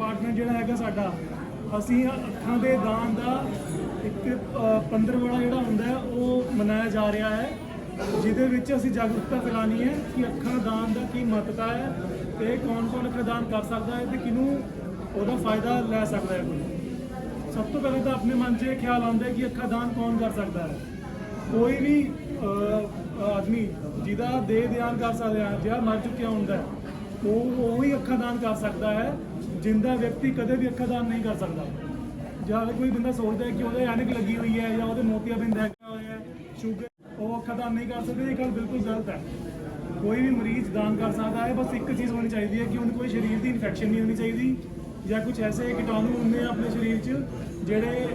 Department ਜਿਹੜਾ ਹੈਗਾ ਸਾਡਾ, ਅਸੀਂ ਅੱਖਾਂ ਦੇ ਦਾਨ ਦਾ ਇੱਕ 15 ਵਾਲਾ ਜਿਹੜਾ ਹੁੰਦਾ ਹੈ, ਉਹ ਮਨਾਇਆ ਜਾ ਰਿਹਾ ਹੈ, ਜਿਹਦੇ ਵਿੱਚ ਅਸੀਂ ਜਾਗਰੂਕਤਾ ਫੈਲਾਉਣੀ ਹੈ ਕਿ ਅੱਖਾਂ ਦਾਨ ਦਾ ਕੀ ਮਹੱਤਤਾ ਹੈ ਤੇ ਕੌਣ-ਕੌਣ ਅੱਖਾਂ ਦਾਨ ਕਰ ਸਕਦਾ ਹੈ ਤੇ ਕਿਹਨੂੰ ਉਹਦਾ ਫਾਇਦਾ ਲੈ ਸਕਦਾ ਹੈ ਕੋਈ। ਸਭ ਤੋਂ ਪਹਿਲਾਂ ਤਾਂ ਆਪਣੇ ਮਨ 'ਚ ਇਹ ਖਿਆਲ ਆਉਂਦਾ ਹੈ ਕਿ ਅੱਖਾਂ ਦਾਨ ਕੌਣ ਕਰ ਸਕਦਾ ਹੈ। ਕੋਈ ਵੀ ਆਦਮੀ ਜਿਹਦਾ ਦੇ ਦਿਆਨ ਕਰ ਸਕਦਾ ਹੈ ਜਿਹੜਾ ਮਰ ਚੁੱਕਿਆ ਹੁੰਦਾ ਹੈ ਉਹ ਉਹ ਹੀ ਅੱਖਾਂ ਦਾਨ ਕਰ ਸਕਦਾ ਹੈ, ਜਿੰਦਾ ਵਿਅਕਤੀ ਕਦੇ ਵੀ ਅੱਖਾਂ ਦਾਨ ਨਹੀਂ ਕਰ ਸਕਦਾ। ਜਾਂ ਅਗਰ ਕੋਈ ਬੰਦਾ ਸੋਚਦਾ ਹੈ ਕਿ ਉਹਦੇ ਐਨਕ ਲੱਗੀ ਹੋਈ ਹੈ ਜਾਂ ਉਹਦੇ ਮੋਤੀਆਬਿੰਦ ਹੈਗਾ ਹੋਇਆ ਹੈ, ਸ਼ੂਗਰ, ਉਹ ਅੱਖਾਂ ਦਾਨ ਨਹੀਂ ਕਰ ਸਕਦੇ, ਇਹ ਗੱਲ ਬਿਲਕੁਲ ਗਲਤ ਹੈ। ਕੋਈ ਵੀ ਮਰੀਜ਼ ਦਾਨ ਕਰ ਸਕਦਾ ਹੈ, ਬਸ ਇੱਕ ਚੀਜ਼ ਹੋਣੀ ਚਾਹੀਦੀ ਹੈ ਕਿ ਉਹਨੂੰ ਕੋਈ ਸਰੀਰ ਦੀ ਇਨਫੈਕਸ਼ਨ ਨਹੀਂ ਹੋਣੀ ਚਾਹੀਦੀ, ਜਾਂ ਕੁਝ ਐਸੇ ਕੀਟਾਣੂ ਹੁੰਦੇ ਆ ਆਪਣੇ ਸਰੀਰ 'ਚ, ਜਿਹੜੇ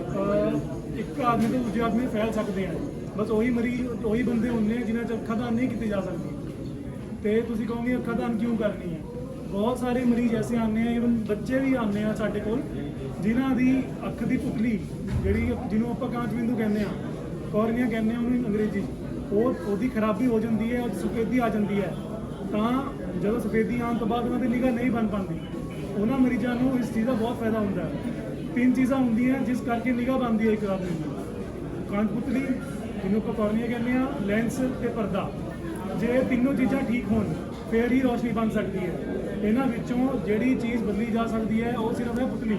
ਇੱਕ ਆਦਮੀ ਤੋਂ ਦੂਜੇ ਆਦਮੀ ਫੈਲ ਸਕਦੇ ਆ। ਬਸ ਉਹੀ ਮਰੀਜ਼, ਉਹੀ ਬੰਦੇ ਹੁੰਦੇ ਆ ਜਿਨ੍ਹਾਂ 'ਚ ਅੱਖਾਂ ਦਾਨ ਨਹੀਂ ਕੀਤੀ ਜਾ ਸਕਦੀ। ਤੇ ਤੁਸੀਂ ਕਹੋਗੇ ਅੱਖਾਂ ਦਾਨ ਕਿਉਂ ਕਰਨੀ ਹੈ? ਬਹੁਤ ਸਾਰੇ ਮਰੀਜ਼ ਐਸੇ ਆਉਂਦੇ ਆ ਇਵਨ ਬੱਚੇ ਵੀ ਆਉਂਦੇ ਆ ਸਾਡੇ ਕੋਲ, ਜਿਨ੍ਹਾਂ ਦੀ ਅੱਖ ਦੀ ਪੁਤਲੀ, ਜਿਹੜੀ ਜਿਹਨੂੰ ਆਪਾਂ ਕਾਂਚ ਬਿੰਦੂ ਕਹਿੰਦੇ ਆ, ਕੋਰਨੀਆ ਕਹਿੰਦੇ ਆ ਉਹਨੂੰ ਅੰਗਰੇਜ਼ੀ ਉਹ ਉਹਦੀ ਖਰਾਬੀ ਹੋ ਜਾਂਦੀ ਹੈ ਉਹ ਸਫੇਦੀ ਆ ਜਾਂਦੀ ਹੈ। ਤਾਂ ਜਦੋਂ ਸਫੇਦੀ ਆਉਣ ਤੋਂ ਬਾਅਦ ਉਹਨਾਂ ਦੀ ਨਿਗਾਹ ਨਹੀਂ ਬਣ ਪਾਉਂਦੀ, ਉਹਨਾਂ ਮਰੀਜ਼ਾਂ ਨੂੰ ਇਸ ਚੀਜ਼ ਦਾ ਬਹੁਤ ਫਾਇਦਾ ਹੁੰਦਾ ਹੈ। ਤਿੰਨ ਚੀਜ਼ਾਂ ਹੁੰਦੀਆਂ, ਜਿਸ ਕਰਕੇ ਨਿਗਾਹ ਬਣਦੀ ਹੈ ਇੱਕ ਰਾਤ ਦੀ ਕਾਂਚ ਪੁਤਲੀ, ਜਿਹਨੂੰ ਆਪਾਂ ਕੋਰਨੀਆ ਕਹਿੰਦੇ ਆ, ਲੈਂਸ ਤੇ ਪਰਦਾ। ਜੇ ਇਹ ਤਿੰਨੋਂ ਚੀਜ਼ਾਂ ਠੀਕ ਹੋਣ, ਫਿਰ ਹੀ ਰੋਸ਼ਨੀ ਬਣ ਸਕਦੀ ਹੈ। ਇਹਨਾਂ ਵਿੱਚੋਂ ਜਿਹੜੀ ਚੀਜ਼ ਬਦਲੀ ਜਾ ਸਕਦੀ ਹੈ, ਉਹ ਸਿਰਫ ਹੈ ਪੁਤਲੀ,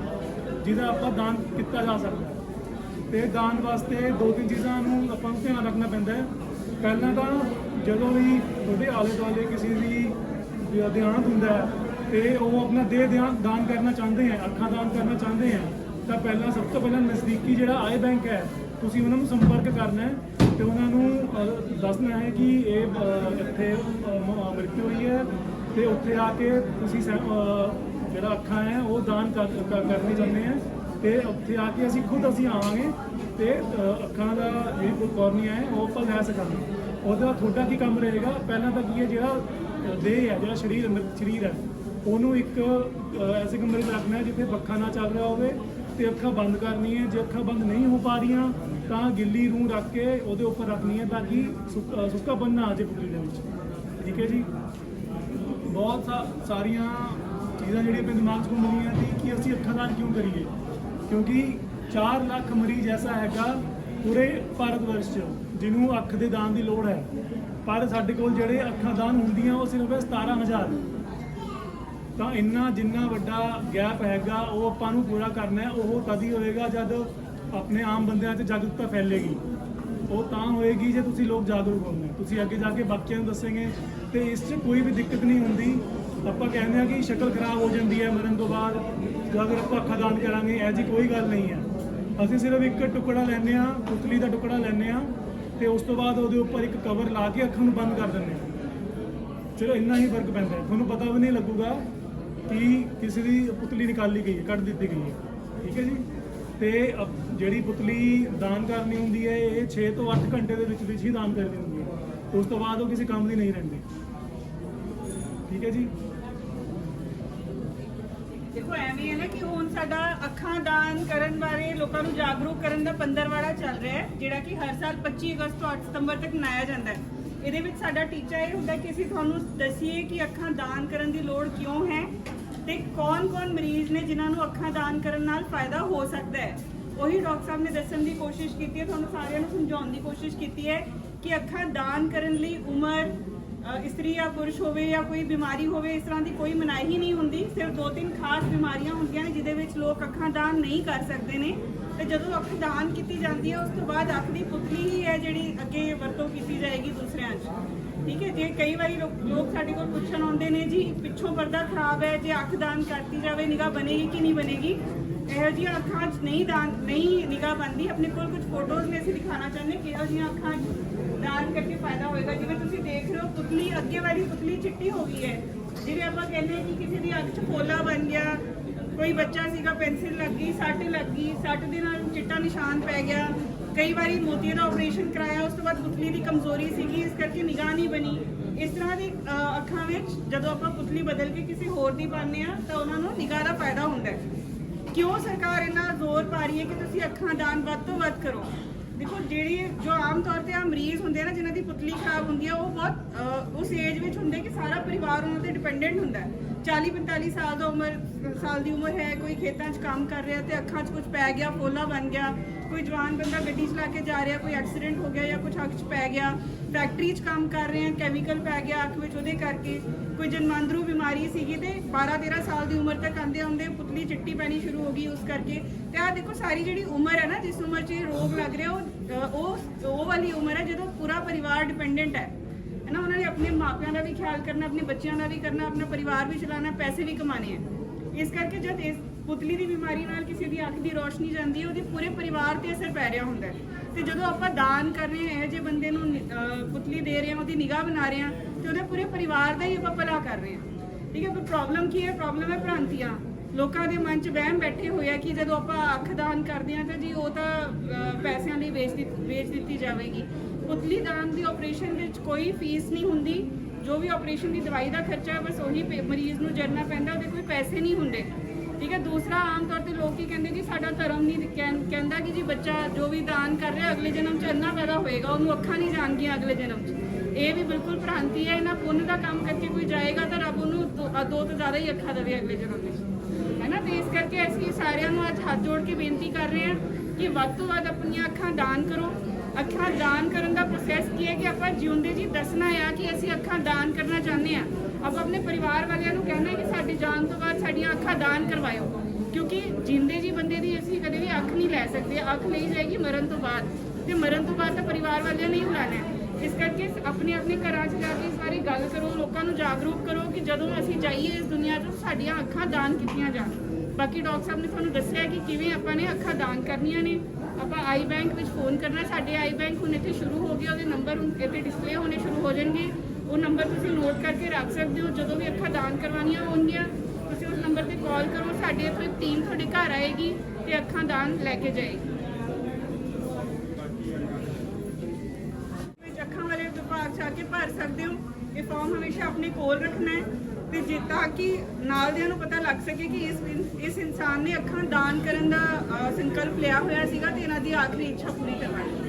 ਜਿਹਦਾ ਆਪਾਂ ਦਾਨ ਕੀਤਾ ਜਾ ਸਕਦਾ ਹੈ। ਤੇ ਦਾਨ ਵਾਸਤੇ ਦੋ ਤਿੰਨ ਚੀਜ਼ਾਂ ਨੂੰ ਆਪਾਂ ਨੂੰ ਧਿਆਨ ਰੱਖਣਾ ਪੈਂਦਾ ਹੈ। ਪਹਿਲਾਂ ਤਾਂ ਜਦੋਂ ਵੀ ਉਹਦੇ ਆਲੇ ਦੁਆਲੇ ਕਿਸੇ ਦੀ ਦੇਹਾਂਤ ਹੁੰਦਾ ਹੈ, ਤੇ ਉਹ ਆਪਣਾ ਦੇਹ ਦਿਆਨ ਦਾਨ ਕਰਨਾ ਚਾਹੁੰਦੇ ਹੈ, ਅੱਖਾਂ ਦਾਨ ਕਰਨਾ ਚਾਹੁੰਦੇ ਹੈ, ਤਾਂ ਪਹਿਲਾਂ ਸਭ ਤੋਂ ਪਹਿਲਾਂ ਨਜ਼ਦੀਕੀ ਜਿਹੜਾ ਆਏ ਬੈਂਕ ਹੈ, ਤੁਸੀਂ ਉਹਨਾਂ ਨੂੰ ਸੰਪਰਕ ਕਰਨਾ ਹੈ। ਤੇ ਉਹਨਾਂ ਨੂੰ ਦੱਸਣਾ ਹੈ ਕਿ ਇਹ ਇੱਥੇ ਅਹ, ਮ੍ਰਿਤੂ ਹੋਈ ਹੈ ਤੇ ਉੱਥੇ ਆ ਕੇ ਤੁਸੀਂ ਸੈ- ਜਿਹੜਾ ਅੱਖਾਂ ਹੈ ਉਹ ਦਾਨ ਕਰ- ਕਰ- ਕਰਨੀ ਹੈ ਤੇ ਉੱਥੇ ਆ ਕੇ ਅਸੀਂ ਖੁਦ ਅਸੀਂ ਆਵਾਂਗੇ ਤੇ ਅੱਖਾਂ ਦਾ ਜਿਹੜੀ ਕੋਈ ਕੋਰਨੀਆ ਹੈ ਉਹ ਆਪਾਂ ਲੈ ਸਕਾਂਗੇ। ਉਹਦਾ ਤੁਹਾਡਾ ਕੀ ਕੰਮ ਰਹੇਗਾ? ਪਹਿਲਾਂ ਤਾਂ ਕੀ ਹੈ ਜਿਹੜਾ ਦੇਹ ਹੈ ਜਿਹੜਾ ਸਰੀਰ ਸਰੀਰ ਹੈ ਉਹਨੂੰ ਇੱਕ ਐਸੇ ਕਮਰੇ 'ਚ ਰੱਖਣਾ ਜਿੱਥੇ ਪੱਖਾ ਨਾ ਚੱਲ ਰਿਹਾ ਹੋਵੇ ਤੇ ਅੱਖਾਂ ਬੰਦ ਕਰਨੀ ਹੈ ਜੇ ਅੱਖਾਂ ਬੰਦ ਨਹੀਂ ਹੋ ਪਾ ਰਹੀਆਂ, ਤਾਂ ਗਿੱਲੀ ਰੂੰ ਰੱਖ ਕੇ ਉਹਦੇ ਉੱਪਰ ਰੱਖਣੀ ਹੈ ਤਾਂ ਕਿ ਸੁੱਕ- ਸੁੱਕਾ ਬੰਨ ਨਾ ਆ ਜਾਏ ਪੁਤਲੀ ਦੇ ਵਿੱਚ। ਠੀਕ ਹੈ ਜੀ? ਬਹੁਤ ਸਾ- ਸਾਰੀਆਂ ਚੀਜ਼ਾਂ ਜਿਹੜੀਆਂ ਆਪਣੇ ਦਿਮਾਗ 'ਚ ਘੁੰਮਦੀਆਂ ਸੀ ਕਿ ਅਸੀਂ ਅੱਖਾਂ ਦਾਨ ਕਿਉਂ ਕਰੀਏ? ਕਿਉਂਕਿ 4 ਲੱਖ ਮਰੀਜ਼ ਐਸਾ ਹੈਗਾ ਪੂਰੇ ਭਾਰਤ ਵਰਸ਼ 'ਚ, ਜਿਹਨੂੰ ਅੱਖ ਦੇ ਦਾਨ ਦੀ ਲੋੜ ਹੈ। ਪਰ ਸਾਡੇ ਕੋਲ ਜਿਹੜੇ ਅੱਖਾਂ ਦਾਨ ਹੁੰਦੀਆਂ, ਉਹ ਸਿਰਫ ਹੈ 17000 ਤਾਂ ਇੰਨਾ ਜਿੰਨਾ ਵੱਡਾ ਗੈਪ ਹੈਗਾ, ਉਹ ਆਪਾਂ ਨੂੰ ਪੂਰਾ ਕਰਨਾ ਹੈ। ਉਹ ਤਦ ਹੀ ਹੋਏਗਾ ਜਦ ਆਪਣੇ ਆਮ ਬੰਦਿਆਂ 'ਚ ਜਾਗਰੂਕਤਾ ਫੈਲੇਗੀ। ਉਹ ਤਾਂ ਹੋਏਗੀ ਜੇ ਤੁਸੀਂ ਲੋਕ ਜਾਗਰੂਕ ਹੋਣਗੇ ਤੁਸੀਂ ਅੱਗੇ ਜਾ ਕੇ ਬਾਕੀਆਂ ਨੂੰ ਦੱਸੋਗੇ ਤੇ ਇਸ 'ਚ ਕੋਈ ਵੀ ਦਿੱਕਤ ਨਹੀਂ ਹੁੰਦੀ। ਆਪਾਂ ਕਹਿੰਦੇ ਆ ਕਿ ਸ਼ਕਲ ਖਰਾਬ ਹੋ ਜਾਂਦੀ ਹੈ ਮਰਨ ਤੋਂ ਬਾਅਦ। ਅਗਰ ਆਪਾਂ ਅੱਖਾਂ ਦਾਨ ਕਰਾਂਗੇ, ਇਹ ਜੀ ਕੋਈ ਗੱਲ ਨਹੀਂ ਹੈ। ਅਸੀਂ ਸਿਰਫ ਇੱਕ ਟੁਕੜਾ ਲੈਂਦੇ ਆ ਪੁਤਲੀ ਦਾ ਟੁਕੜਾ ਲੈਂਦੇ ਆ ਤੇ ਉਸ ਤੋਂ ਬਾਅਦ ਉਹਦੇ ਉੱਪਰ ਇੱਕ ਕਵਰ ਲਾ ਕੇ ਅੱਖਾਂ ਨੂੰ ਬੰਦ ਕਰ ਦਿੰਦੇ ਆ ਚਲੋ ਇੰਨਾ ਹੀ ਫ਼ਰਕ ਪੈਂਦਾ ਤੁਹਾਨੂੰ ਪਤਾ ਵੀ ਨਹੀਂ ਲੱਗੂਗਾ ਕਿ ਕਿਸੇ ਦੀ ਪੁਤਲੀ ਨਿਕਾਲੀ ਗਈ ਹੈ, ਕੱਢ ਦਿੱਤੀ ਗਈ ਹੈ। ਠੀਕ ਹੈ ਜੀ? ਤੇ ਅਪ- ਜਿਹੜੀ ਪੁਤਲੀ ਦਾਨ ਕਰਨੀ ਹੁੰਦੀ ਹੈ, ਇਹ 6 ਤੋਂ 8 ਘੰਟੇ ਦੇ ਵਿੱਚ ਵਿੱਚ ਹੀ ਦਾਨ ਕਰਨੀ ਹੁੰਦੀ ਹੈ। ਉਸ ਤੋਂ ਬਾਅਦ ਉਹ ਕਿਸੇ ਕੰਮ ਦੀ ਨਹੀਂ ਰਹਿੰਦੀ। ਠੀਕ ਹੈ ਜੀ? ਦੇਖੋ, ਐਵੇਂ ਹੈ ਨਾ ਕਿ ਹੁਣ ਸਾਡਾ ਅੱਖਾਂ ਦਾਨ ਕਰਨ ਬਾਰੇ ਲੋਕਾਂ ਨੂੰ ਜਾਗਰੂਕ ਕਰਨ ਦਾ ਪੰਦਰਵਾੜਾ ਚੱਲ ਰਿਹਾ ਹੈ, ਜਿਹੜਾ ਕਿ ਹਰ ਸਾਲ 25 ਅਗਸਤ ਤੋਂ 8 ਸਤੰਬਰ ਤੱਕ ਮਨਾਇਆ ਜਾਂਦਾ ਹੈ। ਇਹਦੇ ਵਿੱਚ ਸਾਡਾ ਟੀਚਾ ਇਹ ਹੁੰਦਾ ਕਿ ਅਸੀਂ ਤੁਹਾਨੂੰ ਦੱਸੀਏ ਕਿ ਅੱਖਾਂ ਦਾਨ ਕਰਨ ਦੀ ਲੋੜ ਕਿਉਂ ਹੈ ਤੇ ਕੌਣ-ਕੌਣ ਮਰੀਜ਼ ਨੇ ਜਿਨ੍ਹਾਂ ਨੂੰ ਅੱਖਾਂ ਦਾਨ ਕਰਨ ਨਾਲ ਫਾਇਦਾ ਹੋ ਸਕਦਾ ਹੈ। ਉਹੀ ਡਾਕਟਰ ਸਾਹਿਬ ਨੇ ਦੱਸਣ ਦੀ ਕੋਸ਼ਿਸ਼ ਕੀਤੀ ਹੈ, ਤੁਹਾਨੂੰ ਸਾਰਿਆਂ ਨੂੰ ਸਮਝਾਉਣ ਦੀ ਕੋਸ਼ਿਸ਼ ਕੀਤੀ ਹੈ ਕਿ ਅੱਖਾਂ ਦਾਨ ਕਰਨ ਲਈ ਉਮਰ ਇਸਤਰੀ ਜਾਂ ਪੁਰਸ਼ ਹੋਵੇ ਜਾਂ ਕੋਈ ਬਿਮਾਰੀ ਹੋਵੇ, ਇਸ ਤਰ੍ਹਾਂ ਦੀ ਕੋਈ ਮਨਾਹੀ ਨਹੀਂ ਹੁੰਦੀ। ਸਿਰਫ ਦੋ ਤਿੰਨ ਖਾਸ ਬਿਮਾਰੀਆਂ ਹੁੰਦੀਆਂ ਨੇ ਜਿਹਦੇ ਵਿੱਚ ਲੋਕ ਅੱਖਾਂ ਦਾਨ ਨਹੀਂ ਕਰ ਸਕਦੇ ਨੇ। ਤੇ ਜਦੋਂ ਅੱਖ ਦਾਨ ਕੀਤੀ ਜਾਂਦੀ ਹੈ, ਉਸ ਤੋਂ ਬਾਅਦ ਅੱਖ ਦੀ ਪੁਤਲੀ ਹੀ ਹੈ ਜਿਹੜੀ ਅੱਗੇ ਵਰਤੋਂ ਕੀਤੀ ਜਾਏਗੀ ਦੂਸਰਿਆਂ 'ਚ। ਠੀਕ ਹੈ, ਜੇ ਕਈ ਵਾਰੀ ਲੋਕ ਸਾਡੇ ਕੋਲ ਪੁੱਛਣ ਆਉਂਦੇ ਨੇ, ਜੀ, ਪਿੱਛੋਂ ਪਰਦਾ ਖਰਾਬ ਹੈ, ਜੇ ਅੱਖ ਦਾਨ ਕਰਤੀ ਜਾਵੇ, ਨਿਗਾਹ ਬਣੇਗੀ ਕਿ ਨਹੀਂ ਬਣੇਗੀ? ਇਹੋ ਜਿਹੀਆਂ ਅੱਖਾਂ 'ਚ ਨਹੀਂ ਦਾਨ, ਨਹੀਂ ਨਿਗਾਹ ਬਣਦੀ। ਆਪਣੇ ਕੋਲ ਕੁਝ ਫੋਟੋਜ਼ ਨੇ ਅਸੀਂ ਦਿਖਾਣਾ ਚਾਹੁੰਦੇ ਕਿ ਇਹੋ ਜਿਹੀਆਂ ਅੱਖਾਂ 'ਚ ਦਾਨ ਕਰਕੇ ਫਾਇਦਾ ਹੋਏਗਾ। ਜਿਵੇਂ ਤੁਸੀਂ ਦੇਖ ਰਹੇ ਹੋ, ਪੁਤਲੀ, ਅੱਗੇ ਵਾਲੀ ਪੁਤਲੀ ਚਿੱਟੀ ਹੋ ਗਈ ਹੈ। ਜਿਵੇਂ ਆਪਾਂ ਕਹਿੰਦੇ ਹਾਂ ਕਿ ਕਿਸੇ ਦੀ ਅੱਖ 'ਚ ਫੋਲਾ ਬਣ ਗਿਆ ਕੋਈ ਬੱਚਾ ਸੀਗਾ ਪੈਨਸਿਲ ਲੱਗ ਗਈ, ਸੱਟ ਲੱਗ ਗਈ, ਸੱਟ ਦੇ ਨਾਲ ਚਿੱਟਾ ਨਿਸ਼ਾਨ ਪੈ ਗਿਆ। ਕਈ ਵਾਰੀ ਮੋਤੀਆਂ ਦਾ ਆਪਰੇਸ਼ਨ ਕਰਾਇਆ, ਉਸ ਤੋਂ ਬਾਅਦ ਪੁਤਲੀ ਦੀ ਕਮਜ਼ੋਰੀ ਸੀਗੀ, ਇਸ ਕਰਕੇ ਨਿਗਾਹ ਨਹੀਂ ਬਣੀ। ਇਸ ਤਰ੍ਹਾਂ ਦੀ ਅੱਖਾਂ ਵਿੱਚ ਜਦੋਂ ਆਪਾਂ ਪੁਤਲੀ ਬਦਲ ਕੇ ਕਿਸੇ ਹੋਰ ਦੀ ਪਾਉਂਦੇ ਆ ਤਾਂ ਉਹਨਾਂ ਨੂੰ ਨਿਗਾਹ ਦਾ ਫਾਇਦਾ ਹੁੰਦਾ ਹੈ। ਕਿਉਂ ਸਰਕਾਰ ਇੰਨਾ ਜ਼ੋਰ ਪਾ ਰਹੀ ਹੈ ਕਿ ਤੁਸੀਂ ਅੱਖਾਂ ਦਾਨ ਵੱਧ ਤੋਂ ਵੱਧ ਕਰੋ? ਦੇਖੋ, ਜਿਹੜੀ ਜੋ ਆਮ ਤੌਰ ਤੇ ਆ ਮਰੀਜ਼ ਹੁੰਦੇ ਆ ਨਾ, ਜਿਨ੍ਹਾਂ ਦੀ ਪੁਤਲੀ ਖਰਾਬ ਹੁੰਦੀ ਆ, ਉਹ ਬਹੁਤ ਉਸ ਏਜ ਵਿੱਚ ਹੁੰਦੇ ਕਿ ਸਾਰਾ ਪਰਿਵਾਰ ਉਹਨਾਂ ਤੇ ਡਿਪੈਂਡੈਂਟ ਹੁੰਦਾ ਹੈ। 40 45 ਸਾਲ ਦਾ ਉਮਰ ਸਾਲ ਦੀ ਉਮਰ ਹੈ, ਕੋਈ ਖੇਤਾਂ 'ਚ ਕੰਮ ਕਰ ਰਿਹਾ ਤੇ ਅੱਖਾਂ 'ਚ ਕੁਝ ਪੈ ਗਿਆ, ਫੋਲਾ ਬਣ ਗਿਆ, ਕੋਈ ਜਵਾਨ ਬੰਦਾ ਗੱਡੀ ਚਲਾ ਕੇ ਜਾ ਰਿਹਾ, ਕੋਈ ਐਕਸੀਡੈਂਟ ਹੋ ਗਿਆ ਜਾਂ ਕੁਝ ਅੱਖ 'ਚ ਪੈ ਗਿਆ ਫੈਕਟਰੀ 'ਚ ਕੰਮ ਕਰ ਰਹੇ ਆ ਕੈਮੀਕਲ ਪੈ ਗਿਆ ਅੱਖ ਵਿੱਚ ਉਹਦੇ ਕਰਕੇ, ਕੋਈ ਜਨਮਾਂਦਰੂ ਬਿਮਾਰੀ ਸੀਗੀ ਤੇ 12 13 ਸਾਲ ਦੀ ਉਮਰ ਤੱਕ ਆਂਦੇ ਆਉਂਦੇ ਪੁਤਲੀ ਚਿੱਟੀ ਪੈਣੀ ਸ਼ੁਰੂ ਹੋ ਗਈ ਉਸ ਕਰਕੇ ਤੇ ਆ ਦੇਖੋ ਸਾਰੀ ਜਿਹੜੀ ਉਮਰ ਹੈ ਨਾ, ਜਿਸ ਉਮਰ 'ਚ ਰੋਗ ਲੱਗ ਰਿਹਾ, ਉਹ ਉਹ ਉਹ ਵਾਲੀ ਉਮਰ ਹੈ ਜਦੋਂ ਪੂਰਾ ਪਰਿਵਾਰ ਡਿਪੈਂਡੈਂਟ ਹੈ। ਹੈ ਨਾ ਉਹਨਾਂ ਨੇ ਆਪਣੇ ਮਾਪਿਆਂ ਦਾ ਵੀ ਖਿਆਲ ਕਰਨਾ, ਆਪਣੇ ਬੱਚਿਆਂ ਦਾ ਵੀ ਕਰਨਾ, ਆਪਣਾ ਪਰਿਵਾਰ ਵੀ ਚਲਾਉਣਾ, ਪੈਸੇ ਵੀ ਕਮਾਣੇ ਆ ਇਸ ਕਰਕੇ ਜਦ ਇਸ ਪੁਤਲੀ ਦੀ ਬਿਮਾਰੀ ਨਾਲ ਕਿਸੇ ਦੀ ਅੱਖ ਦੀ ਰੋਸ਼ਨੀ ਜਾਂਦੀ ਹੈ, ਉਹਦੇ ਪੂਰੇ ਪਰਿਵਾਰ ਤੇ ਅਸਰ ਪੈ ਰਿਹਾ ਹੁੰਦਾ ਹੈ। ਤੇ ਜਦੋਂ ਆਪਾਂ ਦਾਨ ਕਰ ਰਹੇ ਹਾਂ, ਇਹੋ ਜਿਹੇ ਬੰਦੇ ਨੂੰ ਪੁਤਲੀ ਦੇ ਰਹੇ ਹਾਂ, ਉਹਦੀ ਨਿਗਾਹ ਬਣਾ ਰਹੇ ਹਾਂ, ਤੇ ਉਹਦੇ ਪੂਰੇ ਪਰਿਵਾਰ ਦਾ ਹੀ ਆਪਾਂ ਭਲਾ ਕਰ ਰਹੇ ਹਾਂ। ਠੀਕ ਹੈ, ਪਰ ਪ੍ਰੋਬਲਮ ਕੀ ਹੈ? ਪ੍ਰੋਬਲਮ ਹੈ ਭ੍ਰਾਂਤੀਆਂ। ਲੋਕਾਂ ਦੇ ਮਨ 'ਚ ਵਹਿਮ ਬੈਠੇ ਹੋਏ ਆ ਕਿ ਜਦੋਂ ਆਪਾਂ ਅੱਖ ਦਾਨ ਕਰਦੇ ਹਾਂ, ਤਾਂ ਜੀ ਉਹ ਤਾਂ ਪੈਸਿਆਂ ਲਈ ਵੇਚ ਦਿੱਤ- ਵੇਚ ਦਿੱਤੀ ਜਾਵੇਗੀ। ਪੁਤਲੀ ਦਾਨ ਦੀ ਆਪਰੇਸ਼ਨ ਵਿੱਚ ਕੋਈ ਫੀਸ ਨਹੀਂ ਹੁੰਦੀ। ਜੋ ਵੀ ਆਪਰੇਸ਼ਨ ਦੀ ਦਵਾਈ ਦਾ ਖਰਚਾ ਹੈ, ਬਸ ਉਹੀ ਪੇ- ਮਰੀਜ਼ ਨੂੰ ਜੜਨਾ ਪੈਂਦਾ, ਉਹਦੇ ਕੋਈ ਪੈਸੇ ਨਹੀਂ ਹੁੰਦੇ। ਠੀਕ ਹੈ? ਦੂਸਰਾ ਆਮ ਤੌਰ ਤੇ ਲੋਕ ਕੀ ਕਹਿੰਦੇ ਜੀ, ਸਾਡਾ ਧਰਮ ਨਹੀਂ ਕਹਿੰ- ਕਹਿੰਦਾ ਕਿ ਜੀ ਬੱਚਾ ਜੋ ਵੀ ਦਾਨ ਕਰ ਰਿਹਾ, ਅਗਲੇ ਜਨਮ ਚ ਅੰਨਾ ਪੈਦਾ ਹੋਏਗਾ, ਉਹਨੂੰ ਅੱਖਾਂ ਨਹੀਂ ਜਾਣਗੀਆਂ ਅਗਲੇ ਜਨਮ ਚ। ਇਹ ਵੀ ਬਿਲਕੁਲ ਭ੍ਰਾਂਤੀ ਹੈ, ਇਹਨਾਂ ਪੁੰਨ ਦਾ ਕੰਮ ਕਰਕੇ ਕੋਈ ਜਾਏਗਾ ਤਾਂ ਰੱਬ ਉਹਨੂੰ ਦੋ ਦੋ ਤੋਂ ਜ਼ਿਆਦਾ ਹੀ ਅੱਖਾਂ ਦੇਵੇ ਅਗਲੇ ਜਨਮ ਵਿੱਚ। ਹੈ ਨਾ ਤੇ ਇਸ ਕਰਕੇ ਅਸੀਂ ਸਾਰਿਆਂ ਨੂੰ ਅੱਜ ਹੱਥ ਜੋੜ ਕੇ ਬੇਨਤੀ ਕਰ ਰਹੇ ਹਾਂ ਕਿ ਵੱਧ ਤੋਂ ਵੱਧ ਆਪਣੀਆਂ ਅੱਖਾਂ ਦਾਨ ਕਰੋ। ਅੱਖਾਂ ਦਾਨ ਕਰਨ ਦਾ ਪ੍ਰੋਸੈਸ ਕੀ ਹੈ ਕਿ ਆਪਾਂ ਜਿਉਂਦੇ ਜੀ ਦੱਸਣਾ ਆ ਕਿ ਅਸੀਂ ਅੱਖਾਂ ਦਾਨ ਕਰਨਾ ਚਾਹੁੰਦੇ ਆ ਆਪਾਂ ਆਪਣੇ ਪਰਿਵਾਰ ਵਾਲਿਆਂ ਨੂੰ ਕਹਿਣਾ ਕਿ ਸਾਡੀ ਜਾਨ ਤੋਂ ਬਾਅਦ ਸਾਡੀਆਂ ਅੱਖਾਂ ਦਾਨ ਕਰਵਾਇਓ। ਕਿਉਂਕਿ ਜਿੰਦੇ ਜੀ ਬੰਦੇ ਦੀ ਅਸੀਂ ਕਦੇ ਵੀ ਅੱਖ ਨਹੀਂ ਲੈ ਸਕਦੇ। ਅੱਖ ਲਈ ਜਾਏਗੀ ਮਰਨ ਤੋਂ ਬਾਅਦ। ਤੇ ਮਰਨ ਤੋਂ ਬਾਅਦ ਤਾਂ ਪਰਿਵਾਰ ਵਾਲਿਆਂ ਨੇ ਹੀ ਬੁਲਾਣਾ ਇਸ ਕਰਕੇ ਆਪਣੇ ਆਪਣੇ ਘਰਾਂ 'ਚ ਜਾ ਕੇ ਇਸ ਬਾਰੇ ਗੱਲ ਕਰੋ, ਲੋਕਾਂ ਨੂੰ ਜਾਗਰੂਕ ਕਰੋ ਕਿ ਜਦੋਂ ਅਸੀਂ ਜਾਈਏ ਇਸ ਦੁਨੀਆ ਚੋਂ ਸਾਡੀਆਂ ਅੱਖਾਂ ਦਾਨ ਕੀਤੀਆਂ ਜਾਣ। ਬਾਕੀ ਡਾਕਟਰ ਸਾਹਿਬ ਨੇ ਤੁਹਾਨੂੰ ਦੱਸਿਆ ਕਿ ਕਿਵੇਂ ਆਪਾਂ ਨੇ ਅੱਖਾਂ ਦਾਨ ਕਰਨੀਆਂ ਨੇ। ਆਪਾਂ ਆਈ ਬੈਂਕ ਵਿੱਚ ਫੋਨ ਕਰਨਾ, ਸਾਡੇ ਆਈ ਬੈਂਕ ਹੁਣ ਇੱਥੇ ਸ਼ੁਰੂ ਹੋ ਗਿਆ, ਉਹਦੇ ਨੰਬਰ ਹੁਣ ਇੱਥੇ ਡਿਸਪਲੇ ਹੋਣੇ ਸ਼ੁਰੂ ਹੋ ਜਾਣਗੇ। ਉਹ ਨੰਬਰ ਤੁਸੀਂ ਨੋਟ ਕਰਕੇ ਰੱਖ ਸਕਦੇ ਹੋ, ਜਦੋਂ ਵੀ ਅੱਖਾਂ ਦਾਨ ਕਰਵਾਉਣੀਆਂ ਹੋਣਗੀਆਂ, ਤੁਸੀਂ ਉਸ ਨੰਬਰ ਤੇ ਕਾਲ ਕਰੋ, ਸਾਡੇ ਇੱਥੋਂ ਇੱਕ ਟੀਮ ਤੁਹਾਡੇ ਘਰ ਆਏਗੀ ਤੇ ਅੱਖਾਂ ਦਾਨ ਲੈ ਕੇ ਜਾਏਗੀ। ਅੱਖਾਂ ਵਾਲੇ ਵਿਭਾਗ 'ਚ ਆ ਕੇ ਭਰ ਸਕਦੇ ਹੋ। ਇਹ ਫਾਰਮ ਹਮੇਸ਼ਾ ਆਪਣੇ ਕੋਲ ਰੱਖਣਾ ਹੈ। ਤੇ ਜੇ ਤਾਂ ਕਿ ਨਾਲ ਦਿਆਂ ਨੂੰ ਪਤਾ ਲੱਗ ਸਕੇ ਕਿ ਇਸ ਇਨ- ਇਸ ਇਨਸਾਨ ਨੇ ਅੱਖਾਂ ਦਾਨ ਕਰਨ ਦਾ ਸੰਕਲਪ ਲਿਆ ਹੋਇਆ ਸੀਗਾ ਤੇ ਇਹਨਾਂ ਦੀ ਆਖਰੀ ਇੱਛਾ ਪੂਰੀ ਕਰਵਾਉਣੀ